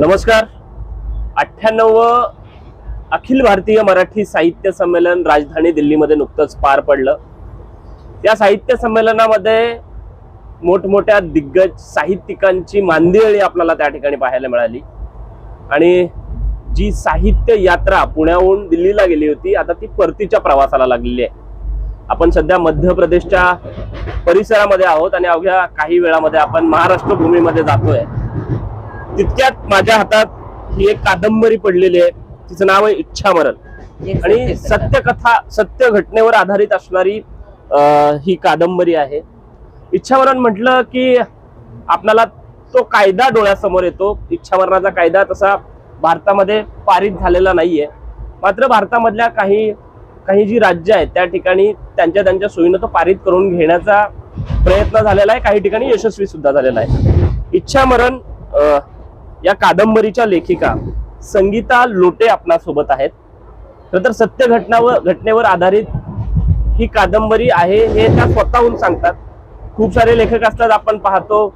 नमस्कार. अठ्ठ्याण्णव अखिल भारतीय मराठी साहित्य संमेलन राजधानी दिल्लीमध्ये नुकतंच पार पडलं. या साहित्य संमेलनामध्ये मोठमोठ्या दिग्गज साहित्यिकांची मांदिळी आपल्याला त्या ठिकाणी पाहायला मिळाली. आणि जी साहित्य यात्रा पुण्याहून दिल्लीला गेली होती आता ती परतीच्या प्रवासाला लागलेली आहे. आपण सध्या मध्य प्रदेशच्या परिसरामध्ये आहोत आणि अवघ्या काही वेळामध्ये आपण महाराष्ट्र भूमीमध्ये जातोय. तितक्यात माझ्या हातात ही एक कादंबरी पडलेली आहे. तिचं नाव आहे इच्छामरण. आणि सत्यकथा सत्य घटनेवर आधारित असणारी ही कादंबरी आहे. इच्छामरण म्हटलं की आपल्याला तो कायदा डोळ्यासमोर येतो. इच्छामरणाचा कायदा तसा भारतामध्ये पारित झालेला नाहीये. मात्र भारतामधल्या काही काही जी राज्य आहेत त्या ठिकाणी त्यांच्या त्यांच्या सोयीनं तो पारित करून घेण्याचा प्रयत्न झालेला आहे. काही ठिकाणी यशस्वी सुद्धा झालेला आहे. इच्छामरण या कादंबरीच्या लेखिका संगीता लोटे आपणासोबत आहेत. खरं तर सत्य घटनावर घटनेवर आधारित ही कादंबरी आहे हे त्या स्वतःहून सांगतात. खूप सारे लेखक असतात आपण पाहतो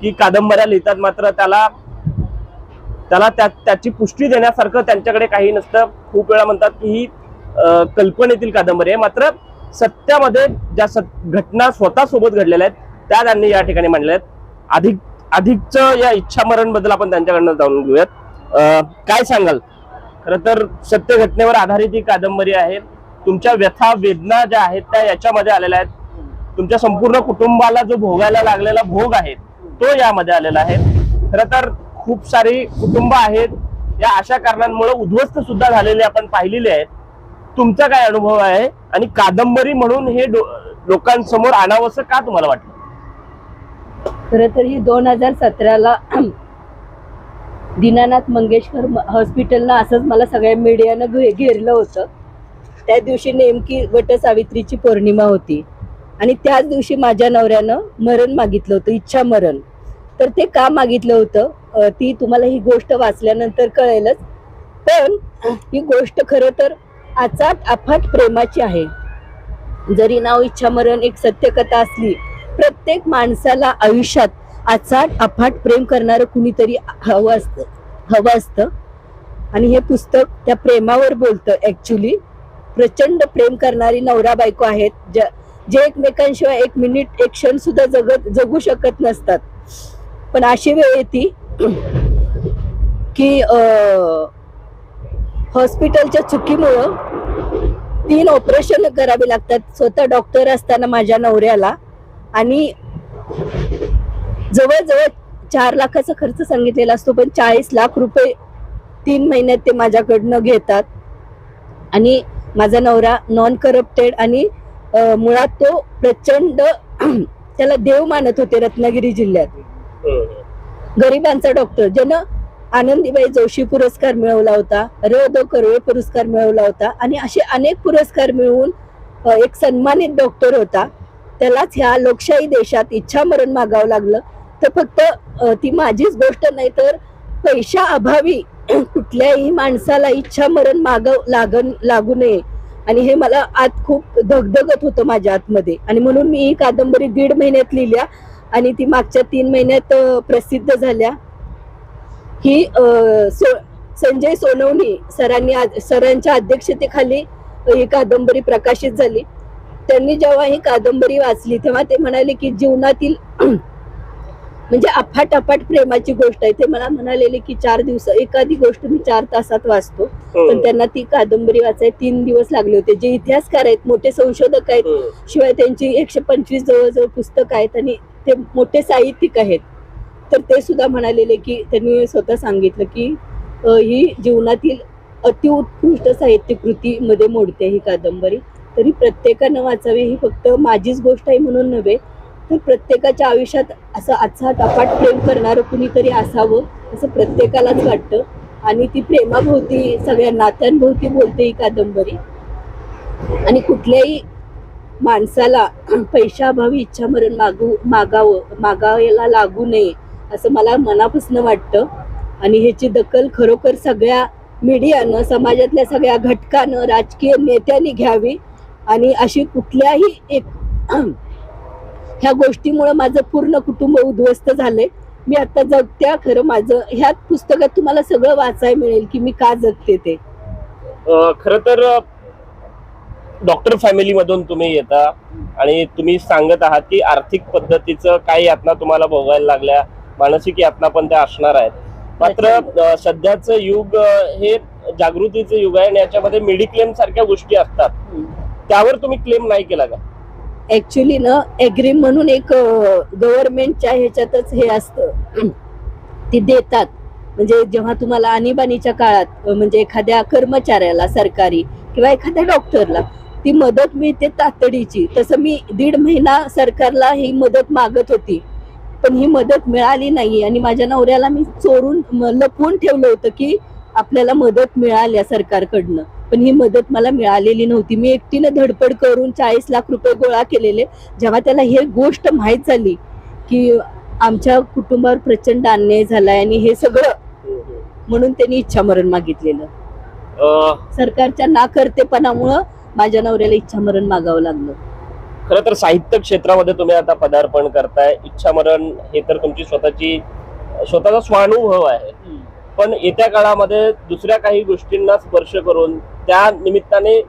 की कादंबऱ्या लिहितात मात्र त्याला त्याला त्या त्याची पुष्टी देण्यासारखं त्यांच्याकडे काही नसतं. खूप वेळा म्हणतात की ही कल्पनेतील कादंबरी आहे. मात्र सत्यामध्ये ज्या सत घटना स्वतः सोबत घडलेल्या आहेत त्या त्यांनी या ठिकाणी मांडल्या आहेत. अधिक अधिकचं या इच्छामरणबद्दल आपण त्यांच्याकडनं जाणून घेऊयात. काय सांगाल? खरं तर सत्य घटनेवर आधारित ही कादंबरी आहे. तुमच्या व्यथा वेदना ज्या आहेत त्या याच्यामध्ये आलेल्या आहेत. तुमच्या संपूर्ण कुटुंबाला जो भोगायला लागलेला भोग आहे तो यामध्ये आलेला आहे. खरं तर खूप सारी कुटुंब आहेत. या अशा कारणांमुळे उद्ध्वस्त सुद्धा झालेले आपण पाहिलेले आहेत. तुमचा काय अनुभव आहे? आणि कादंबरी म्हणून हे डो- लोकांसमोर आणावंसं का तुम्हाला वाटलं? खरं तर ही दोन हजार सतराला दीनानाथ मंगेशकर हॉस्पिटलनं असंच मला सगळ्या मीडियानं घे घेरलं होतं. त्या दिवशी नेमकी वट सावित्रीची पौर्णिमा होती. आणि त्याच दिवशी माझ्या नवऱ्यानं मरण मागितलं होतं इच्छा मरण. तर ते का मागितलं होतं ती तुम्हाला ही गोष्ट वाचल्यानंतर कळेलच. पण ही गोष्ट खरं तर आचाट अफाट प्रेमाची आहे. जरी नाव इच्छामरण एक सत्यकथा असली प्रत्येक माणसाला आयुष्यात आचाट अफाट प्रेम करणारं कुणीतरी हवं असतं हवं असतं. आणि हे पुस्तक त्या प्रेमावर बोलतं ऍक्च्युली प्रचंड प्रेम करणारी नवरा बायको आहेत ज्या जे एकमेकांशिवाय एक मिनिट एक क्षण सुद्धा जगत जगू शकत नसतात. पण अशी वेळ येते की हॉस्पिटलच्या चुकीमुळं तीन ऑपरेशन करावी लागतात. स्वतः डॉक्टर असताना माझ्या नवऱ्याला. आणि जवळजवळ चार लाखाचा खर्च सांगितलेला असतो पण चाळीस लाख रुपये तीन महिन्यात ते माझ्याकडनं घेतात. आणि माझा नवरा नॉन करप्टेड आणि मुळात तो प्रचंड त्याला देव मानत होते रत्नागिरी जिल्ह्यात. गरिबांचा डॉक्टर ज्यानं आनंदीबाई जोशी पुरस्कार मिळवला होता र द कर्वे पुरस्कार मिळवला होता आणि असे अनेक पुरस्कार मिळवून एक सन्मानित डॉक्टर होता. त्यालाच ह्या लोकशाही देशात इच्छामरण मागावं लागलं. तर फक्त ती माझीच गोष्ट नाही तर पैशा अभावी कुठल्याही माणसाला इच्छा मरण मागव लागन लागू नये. आणि हे मला आत खूप धगधगत होतं माझ्या आतमध्ये. आणि म्हणून मी ही कादंबरी दीड महिन्यात लिहिल्या आणि ती मागच्या तीन महिन्यात प्रसिद्ध झाल्या. ही सो संजय सोनवणी सरांनी सरांच्या अध्यक्षतेखाली ही कादंबरी प्रकाशित झाली. त्यांनी जेव्हा ही कादंबरी वाचली तेव्हा ते म्हणाले की जीवनातील म्हणजे अफाट अफाट प्रेमाची गोष्ट आहे. ते मला म्हणालेले की चार दिवस एखादी गोष्ट मी चार तासात वाचतो. पण त्यांना ती कादंबरी वाचाय तीन दिवस लागले होते. जे इतिहासकार आहेत मोठे संशोधक आहेत शिवाय त्यांची एकशे पंचवीस जवळजवळ पुस्तकं आहेत आणि ते मोठे साहित्यिक आहेत. तर ते सुद्धा म्हणालेले की त्यांनी स्वतः सांगितलं की ही जीवनातील अतिउत्कृष्ट साहित्य कृतीमध्ये मोडते ही कादंबरी. तरी प्रत्येकानं वाचावी ही फक्त माझीच गोष्ट आहे म्हणून नव्हे तर प्रत्येकाच्या आयुष्यात असं आजचा अफाट प्रेम करणारं कुणीतरी असावं असं प्रत्येकालाच वाटतं. आणि ती प्रेमाभोवती सगळ्या नात्यांभोवती बोलते ही कादंबरी. आणि कुठल्याही माणसाला पैशाअभावी इच्छामरण मागू मागावं मागायला लागू नये असं मला मनापासून वाटतं. आणि ह्याची दखल खरोखर सगळ्या मीडियानं समाजातल्या सगळ्या घटकानं राजकीय नेत्यांनी घ्यावी. आणि अशी कुठल्याही एक ह्या गोष्टीमुळे माझं पूर्ण कुटुंब उद्ध्वस्त झालंय. मी आता जगत्या खरं माझं ह्यात पुस्तकात तुम्हाला सगळं वाचायला मिळेल की मी का जगते ते. खर तर डॉक्टर फॅमिली मधून तुम्ही येता आणि तुम्ही सांगत आहात की आर्थिक पद्धतीचं काही यातना तुम्हाला भोगायला लागल्या मानसिक यातना पण त्या असणार आहेत. मात्र सध्याचं युग हे जागृतीचं युग आहे आणि याच्यामध्ये मेडिक्लेम सारख्या गोष्टी असतात. त्यावर तुम्ही क्लेम नाही केला का? ऍक्च्युली ना एग्री म्हणून एक गव्हर्नमेंटच्या ह्याच्यातच हे असतं. ते देतात. म्हणजे जेव्हा तुम्हाला आणीबाणीच्या काळात म्हणजे एखाद्या कर्मचाऱ्याला सरकारी किंवा एखाद्या डॉक्टरला ती मदत मिळते तातडीची. तसं मी दीड महिना सरकारला ही मदत मागत होती. पण ही मदत मिळाली नाही. आणि माझ्या नवऱ्याला मी चोरून लपवून ठेवलं होतं की आपल्याला मदत मिळाल्या सरकारकडनं. पण ही मदत मला मिळालेली नव्हती. मी एकटीने धडपड करून चाळीस लाख रुपये गोळा केलेले. जेव्हा त्याला हे गोष्ट माहीत झाली की आमच्या कुटुंबावर प्रचंड अन्याय झालाय आणि हे सगळं म्हणून त्यांनी इच्छामरण मागितलेलं. सरकारच्या नाकर्तेपणामुळं माझ्या नवऱ्याला इच्छामरण मागावं लागलं. खरं तर साहित्य क्षेत्रामध्ये तुम्ही आता पदार्पण करताय. इच्छामरण हे तर तुमची स्वतःची स्वतःचा स्वानुभव आहे. पण येत्या काळामध्ये दुसऱ्या काही गोष्टींना स्पर्श करून त्या निमित्ताने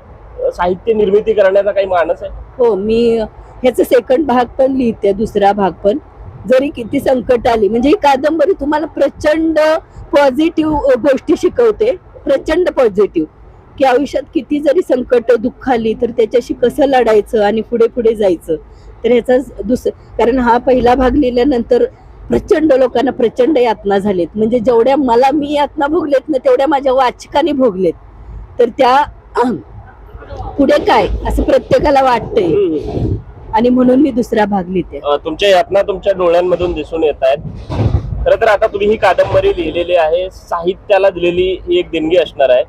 साहित्य निर्मिती करण्याचा काही मानस आहे? हो मी ह्याचा सेकंड भाग पण लिहिते दुसरा भाग पण. जरी किती संकट आली म्हणजे ही कादंबरी तुम्हाला प्रचंड पॉझिटिव्ह गोष्टी शिकवते. प्रचंड पॉझिटिव्ह की आयुष्यात किती जरी संकट दुःख आली तर त्याच्याशी कसं लढायचं आणि पुढे पुढे जायचं? तर ह्याचा दुस कारण हा पहिला भाग लिहिल्यानंतर प्रचंड लोकांना प्रचंड यातना झालेत. म्हणजे जेवढ्या मला मी यातना भोगलेत ना तेवढ्या माझ्या वाचकाने भोगलेत. तर त्या पुढे काय? असं प्रत्येकाला वाटतंय. आणि म्हणून मी दुसरा भाग लिहिते. तुमच्या यातना तुमच्या डोळ्यांमधून दिसून येत आहेत. खरं तर आता तुम्ही ही कादंबरी लिहिलेली आहे. साहित्याला दिलेली ही एक देणगी असणार आहे.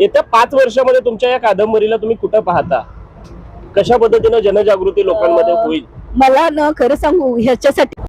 येत्या पाच वर्षामध्ये तुमच्या या कादंबरीला तुम्ही कुठं पाहता? कशा पद्धतीनं जनजागृती लोकांमध्ये होईल? मला ना खरं सांगू ह्याच्यासाठी